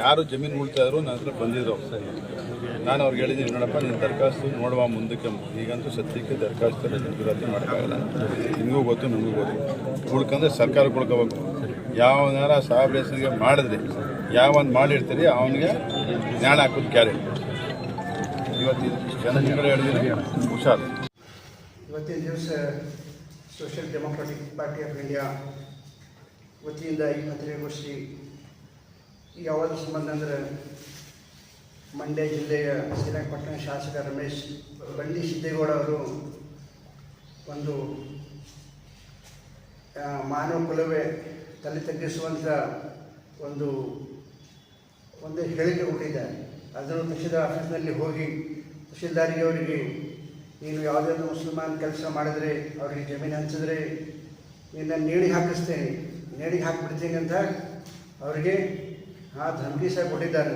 ಯಾರು ಜಮೀನು ಮುಳ್ತಾ ಇದ್ರು ನನ್ನ ಹತ್ರ ಬಂದಿದ್ರು. ಸರಿ. ನಾನು ಅವ್ರಿಗೆ ಹೇಳಿದ್ದೀನಿ, ನೋಡಪ್ಪ, ನೀನು ದರಖಾಸ್ತು ನೋಡುವ ಮುಂದಕ್ಕೆ ಈಗಂತೂ ಸದ್ಯಕ್ಕೆ ದರಖಾಸ್ತು ಮಂಜೂರಾತಿ ಮಾಡೋಕ್ಕಾಗಲ್ಲ ನಿಮಗೂ ಗೊತ್ತು ನಮಗೂ ಗೊತ್ತು. ಉಳ್ಕಂದ್ರೆ ಸರ್ಕಾರ ಉಳ್ಕೋಬೇಕು. ಯಾವನಾರ ಸಾಹೇಬ್ರಿಗೆ ಮಾಡಿದ್ರೆ, ಯಾವನ್ ಮಾಡಿರ್ತೀರಿ, ಅವನಿಗೆ ಜ್ಞಾನ ಹಾಕೋದು ಕ್ಯಾರೆ. ಇವತ್ತು ಜನಗಳು ಹೇಳಿದ್ರೆ ಹುಷಾರು. ಇವತ್ತಿನ ದಿವಸ Social Democratic Party of India ವತಿಯಿಂದ ಈ ಪತ್ರಿಕಾಗೋಷ್ಠಿ ಯಾವಾಗ ಸಂಬಂಧ ಅಂದರೆ ಮಂಡ್ಯ ಜಿಲ್ಲೆಯ ಶ್ರೀರಂಗಪಟ್ಟಣ ಶಾಸಕ ರಮೇಶ್ ಬಂಡಿ ಸಿದ್ದೇಗೌಡ ಅವರು ಒಂದು ಮಾನವ ಕುಲವೇ ತಲೆ ತಗ್ಗಿಸುವಂಥ ಒಂದು ಒಂದು ಹೇಳಿಕೆ ಕೊಟ್ಟಿದ್ದಾರೆ. ಅದನ್ನು ತಹಶೀಲ್ದಾರ್ ಆಫೀಸ್ನಲ್ಲಿ ಹೋಗಿ ತಹಶೀಲ್ದಾರಿಗೆ ಅವರಿಗೆ, ನೀನು ಯಾವುದೇ ಮುಸಲ್ಮಾನ್ ಕೆಲಸ ಮಾಡಿದರೆ ಅವರಿಗೆ ಜಮೀನು ಹಂಚಿದ್ರೆ ನಿನ್ನ ನೇಣಿಗೆ ಹಾಕಿಸ್ತೇನೆ, ನೇಣಿಗೆ ಹಾಕಿಬಿಡ್ತೀನಿ ಅಂತ ಅವರಿಗೆ ಆ ಧಮಕಿ ಸಹ ಕೊಟ್ಟಿದ್ದಾರೆ.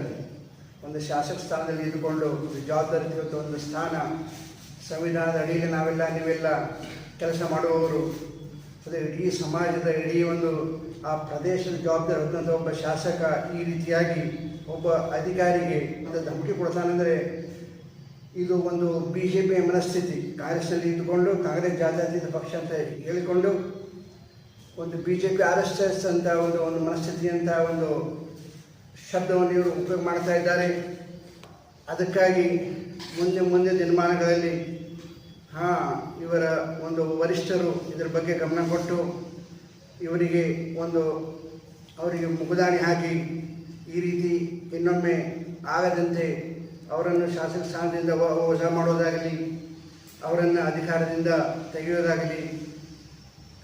ಒಂದು ಶಾಸಕ ಸ್ಥಾನದಲ್ಲಿ ಇದ್ದುಕೊಂಡು ಜವಾಬ್ದಾರಿ ಇವತ್ತು ಒಂದು ಸ್ಥಾನ, ಸಂವಿಧಾನದ ಅಡಿಯಲ್ಲಿ ನಾವೆಲ್ಲ, ನೀವೆಲ್ಲ ಕೆಲಸ ಮಾಡುವವರು. ಅದೇ ಇಡೀ ಸಮಾಜದ ಇಡೀ ಒಂದು ಆ ಪ್ರದೇಶದ ಜವಾಬ್ದಾರಿ ಹೊಂದಂಥ ಒಬ್ಬ ಶಾಸಕ ಈ ರೀತಿಯಾಗಿ ಒಬ್ಬ ಅಧಿಕಾರಿಗೆ ಒಂದು ಧಮಕಿ ಕೊಡ್ತಾನಂದರೆ ಇದು ಒಂದು ಬಿ ಜೆ ಪಿಯ ಮನಸ್ಥಿತಿ. ಕಾಂಗ್ರೆಸ್ನಲ್ಲಿ ಇದ್ದುಕೊಂಡು ಕಾಂಗ್ರೆಸ್ ಜಾತ್ಯತೀತ ಪಕ್ಷ ಅಂತ ಹೇಳಿಕೊಂಡು ಒಂದು B J P R S S ಅಂತ ಒಂದು ಒಂದು ಮನಸ್ಥಿತಿ ಅಂತ ಒಂದು ಶಬ್ದವನ್ನು ಇವರು ಉಪಯೋಗ ಮಾಡ್ತಾ ಇದ್ದಾರೆ. ಅದಕ್ಕಾಗಿ ಮುಂದೆ ಮುಂದೆ ದಿನಮಾನಗಳಲ್ಲಿ, ಹಾಂ, ಇವರ ಒಂದು ವರಿಷ್ಠರು ಇದರ ಬಗ್ಗೆ ಗಮನ ಕೊಟ್ಟು ಇವರಿಗೆ ಒಂದು, ಅವರಿಗೆ ಮುಗುದಾಣಿ ಹಾಕಿ ಈ ರೀತಿ ಇನ್ನೊಮ್ಮೆ ಆಗದಂತೆ ಅವರನ್ನು ಶಾಸಕ ಸ್ಥಾನದಿಂದ ವಜಾ ಮಾಡೋದಾಗಲಿ, ಅವರನ್ನು ಅಧಿಕಾರದಿಂದ ತೆಗೆಯೋದಾಗಲಿ,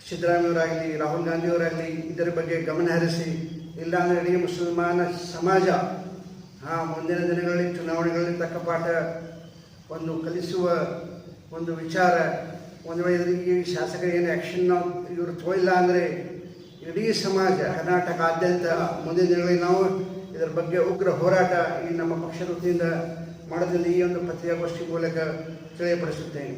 ಸಿದ್ದರಾಮಯ್ಯವರಾಗಲಿ, ರಾಹುಲ್ ಗಾಂಧಿಯವರಾಗಲಿ ಇದರ ಬಗ್ಗೆ ಗಮನ ಹರಿಸಿ ಇಲ್ಲಾಂದರೆ ಇಡೀ ಮುಸಲ್ಮಾನ ಸಮಾಜ ಆ ಮುಂದಿನ ದಿನಗಳಲ್ಲಿ ಚುನಾವಣೆಗಳಲ್ಲಿ ತಕ್ಕ ಪಾಠ ಒಂದು ಕಲಿಸುವ ಒಂದು ವಿಚಾರ. ಒಂದು ವೇಳೆ ಇದ್ರಿಗೆ ಶಾಸಕರು ಏನು ಆ್ಯಕ್ಷನ್ ಇವರು ತೋಯಿಲ್ಲ ಅಂದರೆ ಇಡೀ ಸಮಾಜ, ಕರ್ನಾಟಕಾದ್ಯಂತ ಮುಂದಿನ ದಿನಗಳಲ್ಲಿ ನಾವು ಇದರ ಬಗ್ಗೆ ಉಗ್ರ ಹೋರಾಟ ಈ ನಮ್ಮ ಪಕ್ಷದ ವತಿಯಿಂದ ಮಾಡೋದ್ರಿಂದ ಈ ಒಂದು ಪತ್ರಿಕಾಗೋಷ್ಠಿ ಮೂಲಕ ತಿಳಿಯಪಡಿಸುತ್ತೇನೆ.